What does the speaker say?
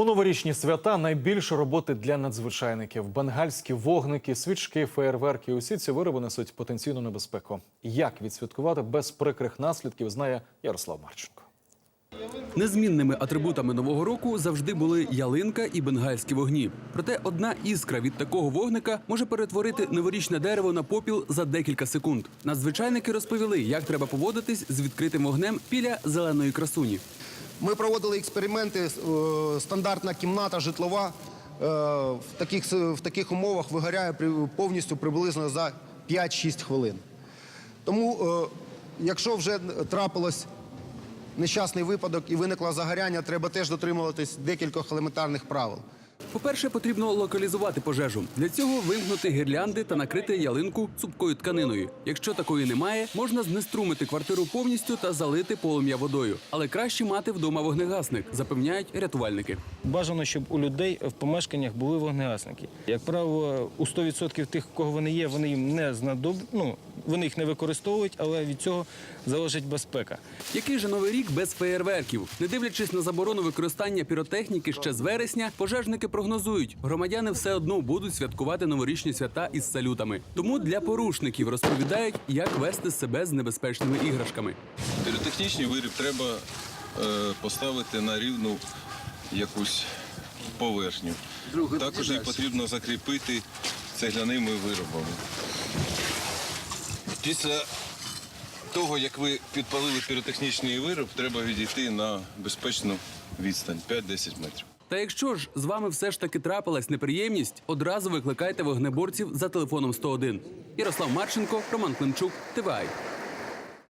У новорічні свята найбільше роботи для надзвичайників. Бенгальські вогники, свічки, феєрверки. Усі ці вироби несуть потенційну небезпеку. Як відсвяткувати без прикрих наслідків, знає Ярослав Марченко. Незмінними атрибутами нового року завжди були ялинка і бенгальські вогні. Проте одна іскра від такого вогника може перетворити новорічне дерево на попіл за декілька секунд. Надзвичайники розповіли, як треба поводитись з відкритим вогнем біля зеленої красуні. Ми проводили експерименти. е, Стандартна кімната житлова е, в таких, умовах вигоряє повністю приблизно за 5-6 хвилин. Тому, е, якщо вже трапилось нещасний випадок і виникло загоряння, треба теж дотримуватись декількох елементарних правил. По-перше, потрібно локалізувати пожежу. Для цього вимкнути гірлянди та накрити ялинку цупкою тканиною. Якщо такої немає, можна знеструмити квартиру повністю та залити полум'я водою. Але краще мати вдома вогнегасник, запевняють рятувальники. Бажано, щоб у людей в помешканнях були вогнегасники. Як правило, у 100% тих, кого вони є, вони їм не знадоб... ну, вони їх не використовують, але від цього залежить безпека. Який же новий рік без феєрверків? Не дивлячись на заборону використання піротехніки ще з вересня, пожежники прогнозують, громадяни все одно будуть святкувати новорічні свята із салютами. Тому для порушників розповідають, як вести себе з небезпечними іграшками. Піротехнічний виріб треба е, поставити на рівну якусь поверхню. Також їх потрібно закріпити цегляними виробами. Після того, як ви підпалили піротехнічний вироб, треба відійти на безпечну відстань 5-10 метрів. Та якщо ж з вами все ж таки трапилась неприємність, одразу викликайте вогнеборців за телефоном 101. Ярослав Марченко, Роман Климчук, ТВАЙ.